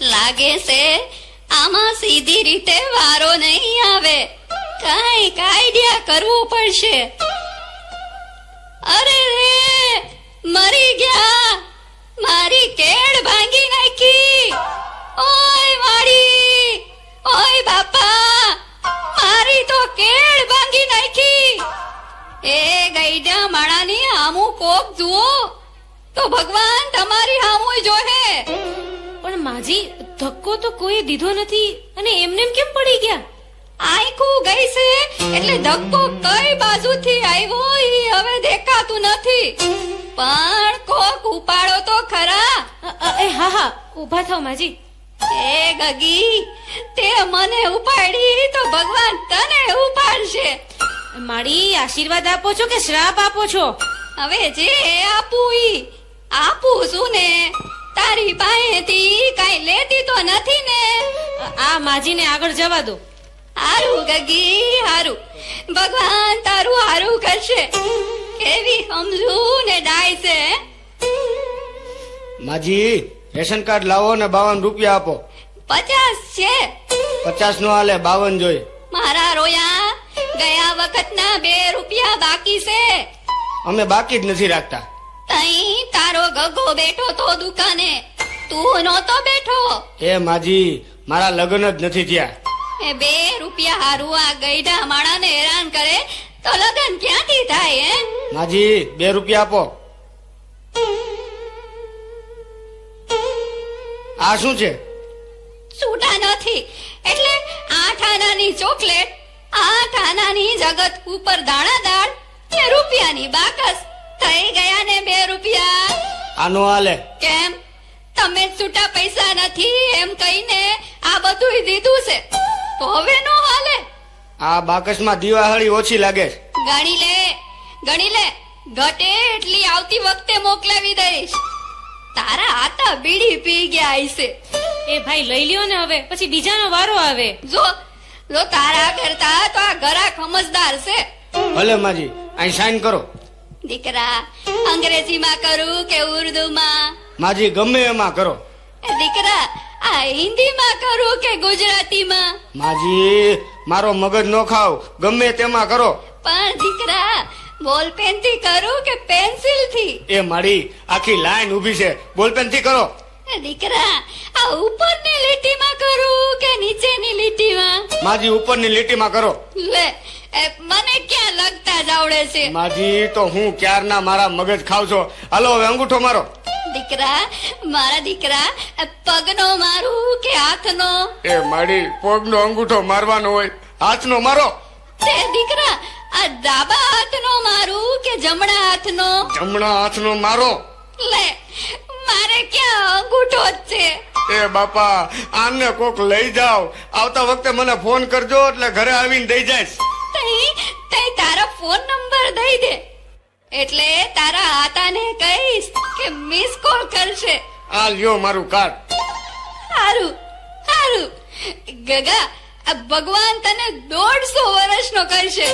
લાગે છે? આમાં સીધી રીતે વારો નહીં આવે. કાંઈક આઈડિયા કરવું પડશે. અરે રે, મરી ગયા. મારી કેળ ભાંગી નાખી. ઓય વાડી ઓય બાપા, મારી તો કેળ ભાંગી નાખી. એ ગઈડા માણાની આમું કોક જુઓ. તો ભગવાન તમારી આમું જોહે. પણ માજી ધક્કો તો કોઈ દીધો નથી. અને એમને એમ કેમ પડી ગયા? આંખું ગઈ છે એટલે ધક્કો કઈ બાજુથી આવ્યો એ હવે દેખાતું નથી. પણ કોક ઉપાડો તો ખરા. એ હા હા ઊભા થાવ માજી. એ ગગી તે મને ઉપાડી તો ભગવાન તને ઉપાડશે. મારી આશીર્વાદ આપો છો કે શ્રાપ આપો છો? હવે જે આપું ઈ આપું છું ને. તારી પાસેથી કઈ લેતી તો નથી ને. આ માજીને આગળ જવા દો. હારું ગગી હારું. ભગવાન તારું હારું કરશે. કેવી સમજુ ને ડાય છે માજી રેશન કાર્ડ લાવો ને બાવન રૂપિયા આપો. પચાસ છે. પચાસ નો હાલે બાવન જોઈ. મારા રોયા ગયા વખતના બે રૂપિયા બાકી છે. અમે બાકી જ નથી રાખતા. તઈ તારો ગગો બેઠો તો દુકાને. તું નહોતો બેઠો. એ માજી મારા લગ્ન જ નથી થયા. એ બે રૂપિયા હારું આ ગઈડા માણાને હેરાન કરે તો લગ્ન ક્યાંથી થાય હે માજી બે રૂપિયા આપો. આ શું છે? છૂટા નથી. એટલે આઠ આનાની ચોકલેટ આઠ આનાની જગત ઉપર દાણા દાળ કે રૂપિયાની બાકસ થઈ ગયા ને બે આનો હાલે કેમ? તમે છૂટા પૈસા નથી એમ કહીને આ બધું દીધું છે. તો હવે નો હાલે. આ બાકસમાં દિવાળી ઓછી લાગે છે. ગણી લે ગણી લે. ઘટે એટલી આવતી વખતે મોકલાવી દઈશ. તારા આતા બીડી પી ગયા હશે. એ ભાઈ લઈ લ્યો ને હવે પછી બીજાનો વારો આવે. જો જો તારા કરતા તો આ ગરા સમજદાર છે. ભલે માજી અહીં સાઈન કરો. દીકરા અંગ્રેજીમાં કરું કે ઉર્દુમાં? માજી ગમે એમાં કરો. એ દીકરા આ હિન્દીમાં કરું કે ગુજરાતીમાં? માજી મારો મગજ નો ખાવ ગમે તેમાં કરો. પણ દીકરા બોલપેનથી કરું કે પેન્સિલથી એ મારી આખી લાઈન ઊભી છે બોલપેનથી કરો. દીકરા આ ઉપરની લીટીમાં કરું કે નીચેની લીટીમાં? માજી ઉપરની લીટીમાં કરો. લે એ મને ક્યાં લગતા જ આવડે છે? માજી તો હું ક્યારના મારા મગજ ખાવ છો? હાલો હવે અંગૂઠો મારો. દીકરા મારા દીકરા એ પગનો મારું કે હાથનો? એ મારી પગનો અંગૂઠો મારવાનો હોય. હાથનો મારો. તે દીકરા આ ડાબા હાથનો મારું કે જમણા હાથનો? જમણા હાથનો મારો. લે અંગૂઠો જ છે. એ બાપા આને કોક લઈ જાવ આવતા વખતે મને ફોન કરજો એટલે ઘરે આવીને દઈ જઈશ. તઈ તઈ તારો ફોન નંબર દઈ દે. એટલે તારા આતાને કહીશ કે મિસ કોલ કરશે. આ લ્યો મારું કાર્ડ હારું હારું. ગગા ભગવાન તને દોઢસો વર્ષનો કરશે.